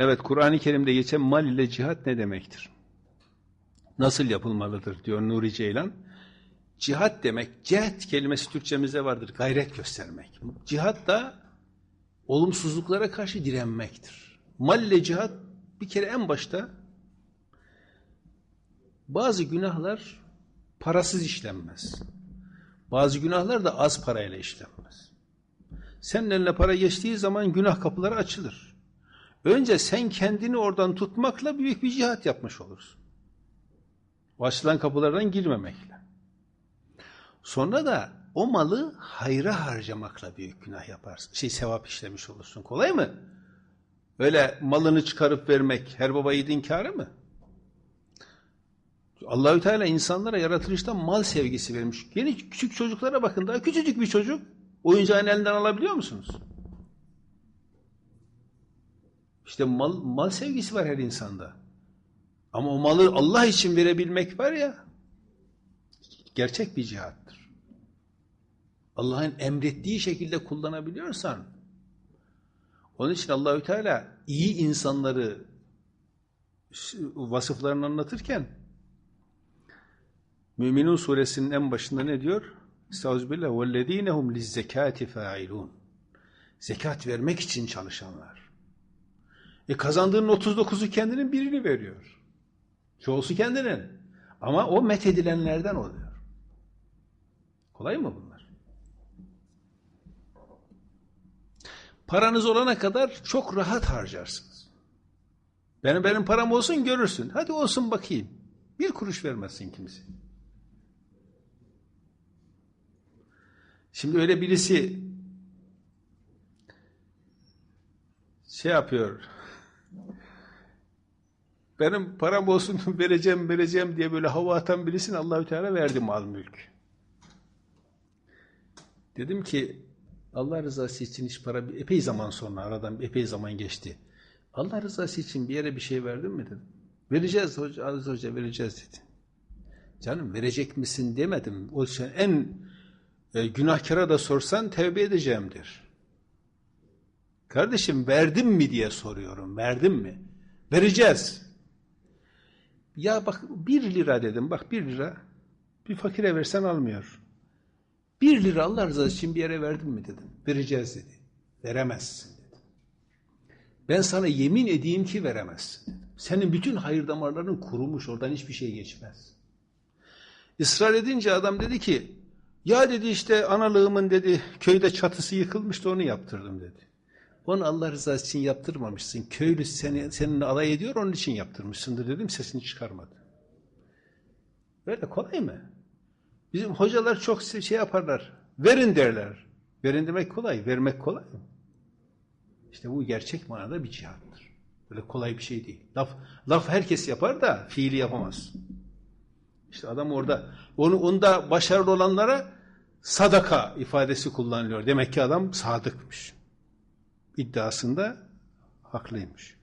Evet, Kur'an-ı Kerim'de geçen mal ile cihat ne demektir? Nasıl yapılmalıdır diyor Nuri Ceylan. Cihat demek, cihat kelimesi Türkçemizde vardır, gayret göstermek. Cihat da olumsuzluklara karşı direnmektir. Mal ile cihat bir kere en başta bazı günahlar parasız işlenmez. Bazı günahlar da az parayla işlenmez. Senin eline para geçtiği zaman günah kapıları açılır. Önce sen kendini oradan tutmakla büyük bir cihat yapmış olursun. O açılan kapılardan girmemekle. Sonra da o malı hayra harcamakla büyük günah yaparsın. Şey sevap işlemiş olursun. Kolay mı? Öyle malını çıkarıp vermek her baba yiğidin kârı mı? Allahü Teala insanlara yaratılıştan mal sevgisi vermiş. Yeni küçük çocuklara bakın daha küçücük bir çocuk oyuncağını elinden alabiliyor musunuz? İşte mal, mal sevgisi var her insanda. Ama o malı Allah için verebilmek var ya gerçek bir cihattır. Allah'ın emrettiği şekilde kullanabiliyorsan onun için Allahü Teala iyi insanları vasıflarını anlatırken Müminun suresinin en başında ne diyor? Estağfirullah. وَالَّذ۪ينَ هُمْ لِزَّكَاتِ فَاِلُونَ Zekat vermek için çalışanlar. E kazandığının 39'u kendinin birini veriyor. Çoğusu kendinin. Ama o methedilenlerden oluyor. Kolay mı bunlar? Paranız olana kadar çok rahat harcarsınız. Benim benim param olsun görürsün. Hadi olsun bakayım. Bir kuruş vermezsin kimse. Şimdi öyle birisi şey yapıyor. Benim param olsun vereceğim vereceğim diye böyle hava atan birisine Allahü Teala verdi mal mülk. Dedim ki Allah rızası için hiç para epey zaman sonra aradan epey zaman geçti. Allah rızası için bir yere bir şey verdin mi dedim. Vereceğiz hoca, Aziz hoca vereceğiz dedi. Canım verecek misin demedim. O şey en e, günahkara da sorsan tevbe edeceğimdir. Kardeşim verdim mi diye soruyorum. Verdim mi? Vereceğiz. Ya bak bir lira dedim. Bak bir lira. Bir fakire versen almıyor. Bir lira Allah rızası için bir yere verdin mi dedim. Vereceğiz dedi. Veremezsin dedi. Ben sana yemin edeyim ki veremezsin. Senin bütün hayır damarların kurumuş. Oradan hiçbir şey geçmez. Israr edince adam dedi ki ya dedi işte analığımın dedi köyde çatısı yıkılmıştı onu yaptırdım dedi. Onu Allah rızası için yaptırmamışsın. Köylü seni, seninle alay ediyor onun için yaptırmışsındır dedim sesini çıkarmadı. Böyle kolay mı? Bizim hocalar çok şey yaparlar. Verin derler. Verin demek kolay. Vermek kolay mı? İşte bu gerçek manada bir cihattır. Böyle kolay bir şey değil. Laf, laf herkes yapar da fiili yapamaz. İşte adam orada onu onda başarılı olanlara sadaka ifadesi kullanılıyor. Demek ki adam sadıkmış. İddiasında haklıymış.